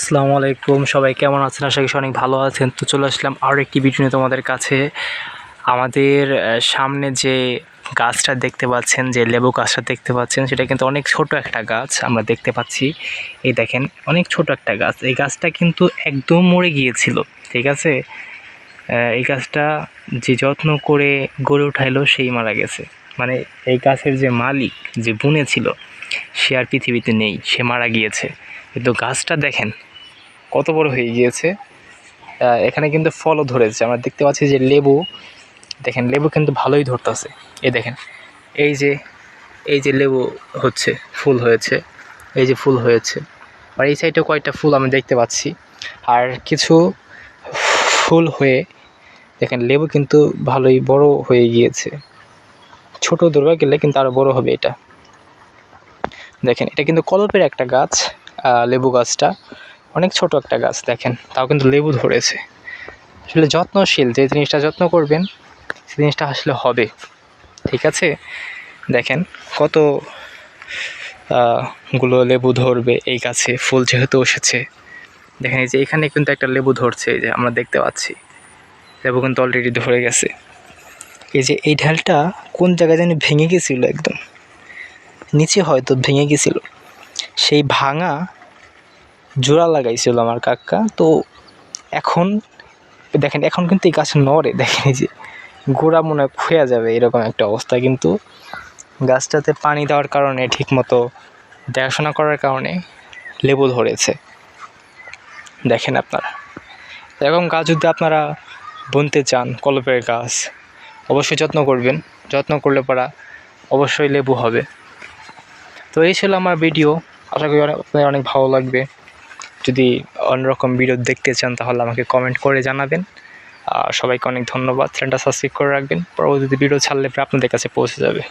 আসসালামু আলাইকুম। সবাই কেমন আছেন? আশা করি অনেক ভালো আছেন। তো চলে আসলাম আরও একটি ভিডিও নিয়ে তোমাদের কাছে। আমাদের সামনে যে গাছটা দেখতে পাচ্ছেন, যে লেবু গাছটা দেখতে পাচ্ছেন, সেটা কিন্তু অনেক ছোট একটা গাছ আমরা দেখতে পাচ্ছি। এই দেখেন, অনেক ছোট একটা গাছ। এই গাছটা কিন্তু একদম মরে গিয়েছিল, ঠিক আছে? এই গাছটা যে যত্ন করে গড়ে উঠাইলো, সেই মারা গেছে। মানে এই গাছের যে মালিক, যে বুনেছিল সে আর পৃথিবীতে নেই, সে মারা গিয়েছে। কিন্তু গাছটা দেখেন কত বড় হয়ে গিয়েছে এখানে কিন্তু ফলও ধরেছে। আমরা দেখতে পাচ্ছি যে লেবু, দেখেন, লেবু কিন্তু ভালোই ধরতেছে। এই দেখেন, এই যে এই যে লেবু হচ্ছে, ফুল হয়েছে, এই যে ফুল হয়েছে। আর এই সাইডে কয়েকটা ফুল আমি দেখতে পাচ্ছি। আর কিছু ফুল হয়ে, দেখেন, লেবু কিন্তু ভালোই বড় হয়ে গিয়েছে। ছোট দুর্গা গেলে কিন্তু আরও বড় হবে এটা। দেখেন, এটা কিন্তু কলপের একটা গাছ লেবু গাছটা। অনেক ছোট একটা গাছ দেখেন, তাও কিন্তু লেবু ধরেছে। আসলে যত্নশীল, যে জিনিসটা যত্ন করবেন সেই জিনিসটা আসলে হবে। ঠিক আছে? দেখেন কতগুলো লেবু ধরবে এই গাছে, ফুল যেহেতু এসেছে। দেখেন এই যে এখানে কিন্তু একটা লেবু ধরছে, এই যে আমরা দেখতে পাচ্ছি। লেবু কিন্তু অলরেডি ধরে গেছে। এই যে এই ঢালটা কোন জায়গায় যেন ভেঙে গেছিল একদম। নিচে হয়তো ভেঙে গেছিল। সেই ভাঙা জোড়া লাগাইছিল আমার কাকা। তো এখন, দেখেন, এখন কিন্তু এই গাছ নড়ে, দেখেন এই যে গোড়া মনে হয় ক্ষয়ে যাবে, এরকম একটা অবস্থা। কিন্তু গাছটাতে পানি দেওয়ার কারণে, ঠিকমতো দেখাশোনা করার কারণে লেবু ধরেছে। দেখেন আপনারা। এরকম গাছ যদি আপনারা বুনতে চান, কলপের গাছ, অবশ্যই যত্ন করবেন। যত্ন করলে পরা অবশ্যই লেবু হবে। তো এই ছিল আমার ভিডিও। আশা করি অনেক অনেক ভালো লাগবে। যদি অন্যরকম ভিডিও দেখতে চান, তাহলে আমাকে কমেন্ট করে জানাবেন। আর সবাইকে অনেক ধন্যবাদ। চ্যানেলটা সাবস্ক্রাইব করে রাখবেন। পরবর্তীতে ভিডিও ছাড়লে আপনাদের কাছে পৌঁছে যাবে।